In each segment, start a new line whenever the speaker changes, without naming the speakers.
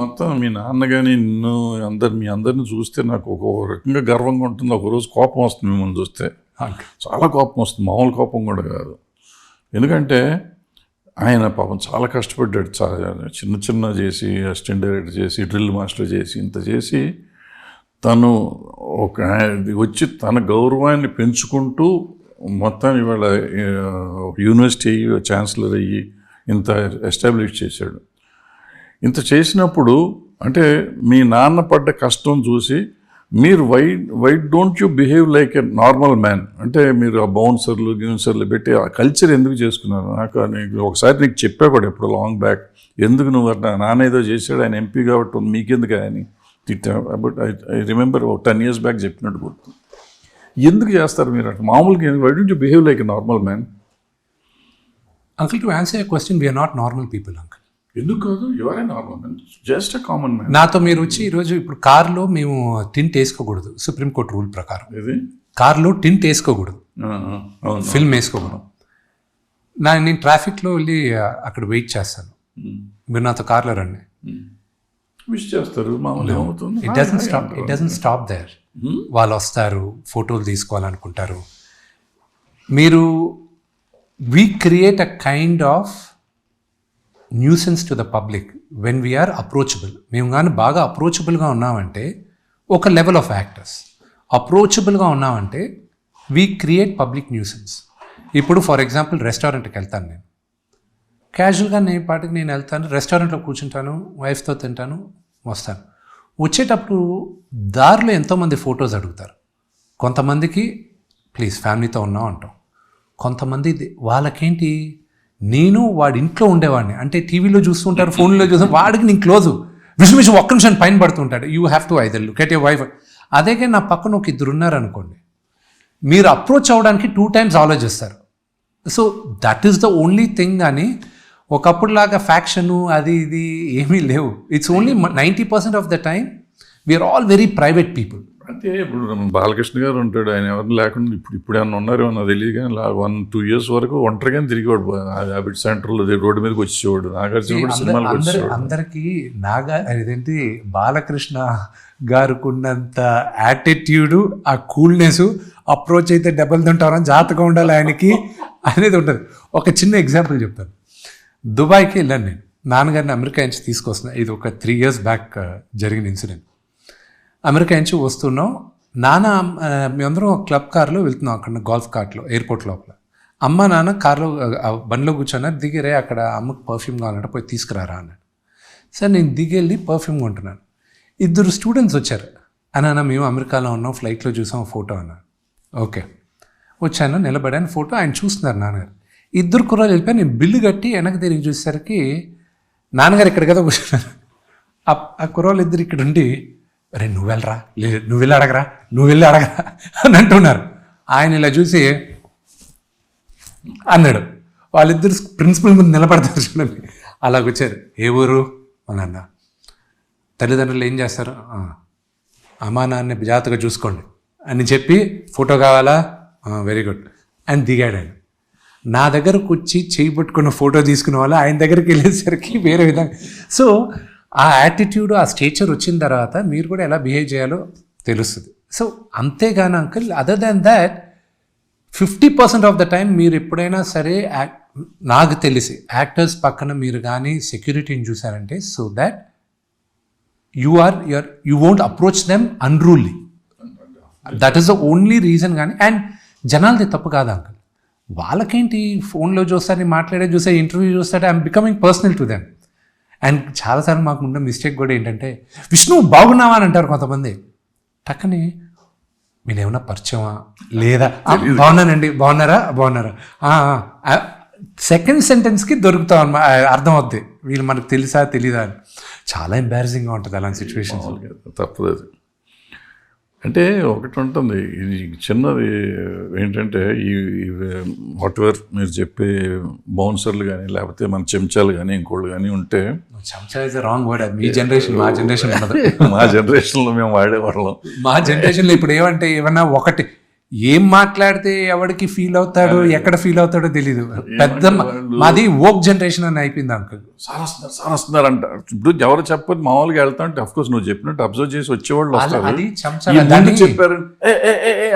మొత్తం మీ నాన్న కానీ నిన్ను అందరు మీ అందరిని చూస్తే నాకు ఒక రకంగా గర్వంగా ఉంటుంది. ఒక రోజు కోపం వస్తుంది మిమ్మల్ని చూస్తే. చాలా కోపం వస్తుంది. మామూలు కోపం కూడా కాదు. ఎందుకంటే ఆయన పాపం చాలా కష్టపడ్డాడు. చాలా చిన్న చిన్న చేసి అసిస్టెంట్ డైరెక్టర్ చేసి డ్రిల్ మాస్టర్ చేసి ఇంత చేసి తను ఒక వచ్చి తన గౌరవాన్ని పెంచుకుంటూ మొత్తం ఇవాళ యూనివర్సిటీ అయ్యి ఛాన్సలర్ అయ్యి ఇంత ఎస్టాబ్లిష్ చేశాడు. ఇంత చేసినప్పుడు అంటే మీ నాన్న పడ్డ కష్టం చూసి మీరు why why don't you behave like a normal man? అంటే మీరు ఆ బౌన్సర్లు గిన్సర్లు పెట్టి ఆ కల్చర్ ఎందుకు చేసుకున్నారు? నాకు నీకు ఒకసారి నీకు చెప్పా కూడా ఎప్పుడు లాంగ్ బ్యాక్. ఎందుకు నువ్వు అట్లా నాన్న ఏదో చేశాడు ఆయన ఎంపీ కాబట్టి మీకెందుకు అని తిట్టా. బట్ ఐ ఐ రిమెంబర్ ఒక టెన్ ఇయర్స్ బ్యాక్ చెప్పినట్టు గుర్తు. ఎందుకు చేస్తారు మీరు అంటే మామూలుగా why don't you behave like a normal man?
Uncle to answer question we are not normal people uncle
ఎందుకు కాదు? Your a normal man just a common man
నాతో మీరు వచ్చి ఈరోజు ఇప్పుడు కార్లో మేము టింట్ వేసుకోకూడదు. సుప్రీంకోర్టు రూల్ ప్రకారం.
ఇది
కార్లో టింట్ వేసుకోకూడదు. ఫిల్మ్ వేసుకోకూడదు. నా నేను ట్రాఫిక్లో వెళ్ళి అక్కడ వెయిట్ చేస్తాను. మీరు నాతో కార్లో రండి.
విష్ చేస్తారు.
It doesn't stop it doesn't stop there వాళ్ళు వస్తారు ఫోటోలు తీసుకోవాలనుకుంటారు. మీరు we create a kind of nuisance to the public when we are approachable మేము కానీ బాగా అప్రోచబుల్గా ఉన్నామంటే ఒక లెవెల్ ఆఫ్ యాక్టర్స్ అప్రోచబుల్గా ఉన్నామంటే వీ క్రియేట్ పబ్లిక్ న్యూసెన్స్ ఇప్పుడు ఫర్ ఎగ్జాంపుల్ రెస్టారెంట్కి వెళ్తాను నేను. క్యాజువల్గా నేను పాటికి నేను వెళ్తాను రెస్టారెంట్లో కూర్చుంటాను వైఫ్తో తింటాను వస్తాను. వచ్చేటప్పుడు దారిలో ఎంతోమంది ఫొటోస్ అడుగుతారు. కొంతమందికి ప్లీజ్ ఫ్యామిలీతో ఉన్నాం అంటాం. కొంతమంది ఇది- వాళ్ళకేంటి? నేను వాడి ఇంట్లో ఉండేవాడిని. అంటే టీవీలో చూస్తుంటారు ఫోన్లో చూస్తాం వాడికి నేను క్లోజు విషు ఒక్క నిమిషం పైన పడుతుంటాడు you have to either look at a wife అదే కానీ నా పక్కన ఒక ఇద్దరు ఉన్నారనుకోండి. మీరు అప్రోచ్ అవ్వడానికి టూ టైమ్స్ ఆలోచిస్తారు. So that is the only thing కానీ ఒకప్పుడు లాగా ఫ్యాక్షను అది ఇది ఏమీ లేవు. It's only ninety percent of the time we are all very private people
అంటే ఇప్పుడు బాలకృష్ణ గారు ఉంటాడు ఆయన ఎవరు లేకుండా ఇప్పుడు ఇప్పుడు ఏమన్నా ఉన్నారో నాకు తెలియదు కానీ వన్ టూ ఇయర్స్ వరకు ఒంటరిగానే తిరిగేవాడు. హ్యాబిట్ సెంటర్లో రోడ్డు మీదకి వచ్చేవాడు నాగార్జున కూడా సినిమాలకు
అందరి
వచ్చేవాడు
అందరికీ నాగా ఇదేంటి బాలకృష్ణ గారికి ఉన్నంత యాటిట్యూడ్ ఆ కూల్నెస్ అప్రోచ్ అయితే దెబ్బలు తింటారని జాతకం ఉండాలి ఆయనకి అనేది ఉంటుంది. ఒక చిన్న ఎగ్జాంపుల్ చెప్తాను. దుబాయ్కి వెళ్ళాను నేను. నాన్నగారిని అమెరికా నుంచి తీసుకొస్తున్నా. ఇది ఒక త్రీ ఇయర్స్ బ్యాక్ జరిగిన ఇన్సిడెంట్. అమెరికా నుంచి వస్తున్నాం. నాన్న మేమందరం క్లబ్ కార్లో వెళ్తున్నాం అక్కడ గోల్ఫ్ కార్ట్లో ఎయిర్పోర్ట్ లోపల. అమ్మ నాన్న కార్లో బండిలో కూర్చున్నారు దిగిరే అక్కడ అమ్మకి పర్ఫ్యూమ్ కావాలంటే పోయి తీసుకురారా అన్నాడు. సార్ నేను దిగెళ్ళి పర్ఫ్యూమ్ కొంటున్నాను. ఇద్దరు స్టూడెంట్స్ వచ్చారు. అని అన్న మేము అమెరికాలో ఉన్నాం ఫ్లైట్లో చూసాం ఫోటో అన్నారు. ఓకే. వచ్చాను నిలబడాను ఫోటో ఆయన చూస్తున్నారు నాన్నగారు. ఇద్దరు కుర్రాలు వెళ్ళిపోయి నేను బిల్లు కట్టి వెనక్కి తిరిగి చూసేసరికి నాన్నగారు ఇక్కడ కదా కూర్చున్నారు. ఆ- ఆ కుర్రాళ్ళు ఇద్దరు ఇక్కడ ఉండి రే నువ్వు వెళ్ళరా? లేదు నువ్వు వెళ్ళి అడగరా? నువ్వు వెళ్ళి అడగరా? అని అంటున్నారు. ఆయన ఇలా చూసి అన్నాడు. వాళ్ళిద్దరు ప్రిన్సిపల్ ముందు నిలబడతారు చూడండి. అలాగ వచ్చారు. ఏ ఊరు? అని అన్న. తల్లిదండ్రులు ఏం చేస్తారు? "ఆ, అమ్మా నాన్న జాగ్రత్తగా చూసుకోండి. అని చెప్పి ఫోటో కావాలా? వెరీ గుడ్ అని దిగాడు ఆయన. నా దగ్గరకు వచ్చి చేయి పట్టుకున్న ఫోటో తీసుకున్న వాళ్ళు ఆయన దగ్గరికి వెళ్ళేసరికి వేరే విధంగా సో ఆ యాటిట్యూడ్ ఆ స్టేచర్ వచ్చిన తర్వాత మీరు కూడా ఎలా బిహేవ్ చేయాలో తెలుస్తుంది. సో అంతేగాని uncle other than that fifty percent of the time మీరు ఎప్పుడైనా సరే నాకు తెలిసి యాక్టర్స్ పక్కన మీరు కానీ సెక్యూరిటీని చూసారంటే so that you are your you won't approach them unruly that is the only reason కానీ అండ్ జనాలది తప్పు కాదు అంకుల్ వాళ్ళకేంటి ఫోన్లో చూస్తారని మాట్లాడే చూస్తే ఇంటర్వ్యూ చూస్తే I'm becoming personal to them and చాలాసార్లు మాకు ఉన్న మిస్టేక్ కూడా ఏంటంటే విష్ణు బాగున్నావా? అని అంటారు కొంతమంది. టక్కని మీరు ఏమైనా పరిచయమా? లేదా? "ఆ, బాగున్నానండి. బాగున్నారా? బాగున్నారా? సెకండ్ సెంటెన్స్కి దొరుకుతాం అన్నమా అర్థం అవుద్ది వీళ్ళు మనకు తెలుసా తెలీదా? అని చాలా ఎంబారసింగ్గా ఉంటుంది అలాంటి సిచ్యువేషన్స్
తప్పదు అంటే ఒకటి ఉంటుంది. ఇది చిన్నది ఏంటంటే ఈ వాట్ ఎవర్ మీరు చెప్పే బౌన్సర్లు కానీ లేకపోతే మన చెంచాలు కానీ ఇంకోళ్ళు కానీ ఉంటే
చెంచా ఇస్ రాంగ్ వర్డ్ మీ జనరేషన్ మా జనరేషన్
మా జనరేషన్లో మేము వాడేవాళ్ళం.
మా జనరేషన్లో ఇప్పుడు ఏమంటే ఏమన్నా ఒకటి ఏం మాట్లాడితే ఎవరికి ఫీల్ అవుతాడో ఎక్కడ ఫీల్ అవుతాడో తెలీదు. పెద్ద మ- మాది ఓక్ జనరేషన్ అని అయిపోయింది అంకుల్
సార్ వస్తున్నారు సార్ వస్తున్నారు అంట. ఇప్పుడు ఎవరు చెప్పని మామూలుగా వెళ్తా అంటే అఫ్ కోర్స్ నువ్వు చెప్పినట్టు అబ్జర్వ్ చేసి వచ్చేవాళ్ళు
వాళ్ళ-
వస్తారు. చెప్పారు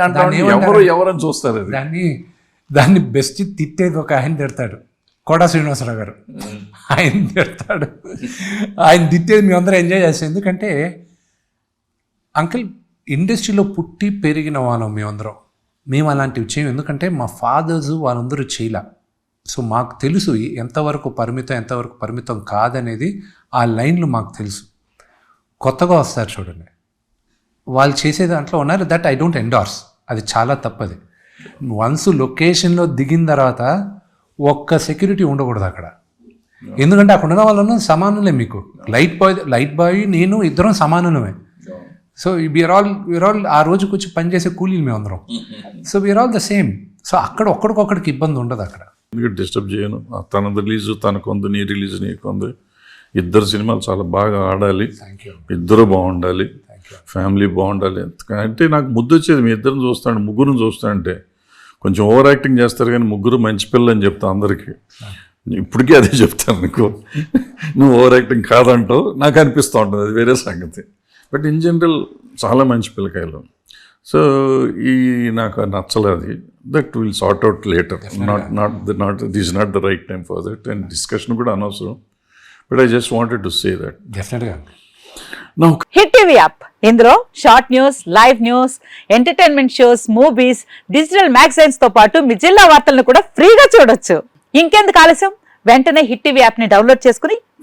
అంటారు. ఎవరు ఎవరని చూస్తారు
దాన్ని దాన్ని బెస్ట్ తిట్టేది ఒక ఆయన తిడతాడు. కోడా శ్రీనివాసరావు గారు. ఆయన తిడతాడు. ఆయన తిట్టేది మేము అందరం ఎంజాయ్ చేస్తాం ఎందుకంటే అంకిల్ ఇండస్ట్రీలో పుట్టి పెరిగిన వాళ్ళం మేమందరం. మేము అలాంటివి చేయం ఎందుకంటే మా ఫాదర్స్ వాళ్ళందరూ చేయలే. సో మాకు తెలుసు ఎంతవరకు పరిమితం ఎంతవరకు పరిమితం కాదనేది ఆ లైన్లు మాకు తెలుసు. కొత్తగా వస్తారు చూడండి. వాళ్ళు చేసే దాంట్లో ఉన్నారు దట్ ఐ డోంట్ ఎండార్స్ అది చాలా తప్పది. వన్స్ లొకేషన్లో దిగిన తర్వాత ఒక్క సెక్యూరిటీ ఉండకూడదు అక్కడ. ఎందుకంటే అక్కడ ఉన్న వాళ్ళను సమానులే మీకు. లైట్ బాయ్ లైట్ బాయ్ నేను ఇద్దరం సమానులమే. So we are all we are all ఆ రోజుకి వచ్చి పనిచేసే కూలీలు మేము అందరం. So we are all the same so అక్కడ ఒక్కడికొక్కడికి ఇబ్బంది ఉండదు అక్కడ.
ఎందుకంటే డిస్టర్బ్ చేయను. తన రిలీజ్ తనకొంది నీ రిలీజ్ నీకుంది. ఇద్దరు సినిమాలు చాలా బాగా ఆడాలి. ఇద్దరు బాగుండాలి. ఫ్యామిలీ బాగుండాలి. అంటే నాకు ముద్దు వచ్చేది మీ ఇద్దరిని చూస్తాను ముగ్గురిని చూస్తానంటే కొంచెం ఓవర్ యాక్టింగ్ చేస్తారు కానీ ముగ్గురు మంచి పిల్లలు అని చెప్తా అందరికీ. ఇప్పటికీ అదే చెప్తాను నీకు. నువ్వు ఓవర్ యాక్టింగ్ కాదంటావు. నాకు అనిపిస్తూ ఉంటుంది. అది వేరే సంగతి. బట్ ఇన్ జనరల్ చాలా మంచి పిల్లకాయలు. సో ఈ నాకు నచ్చలేదు. That will sort out later not not the not this not the right time for that and discussion కూడా అనవసరం. But I just wanted to say that
డెఫినెట్గా
నా
హిట్ టీవీ యాప్ ఇందులో short news live news entertainment shows movies digital మ్యాగజైన్స్తో పాటు మీ జిల్లా వార్తలను కూడా ఫ్రీగా చూడొచ్చు. ఇంకెందుకు ఆలస్యం? వెంటనే హిట్ టీవీ యాప్ని డౌన్లోడ్ చేసుకుని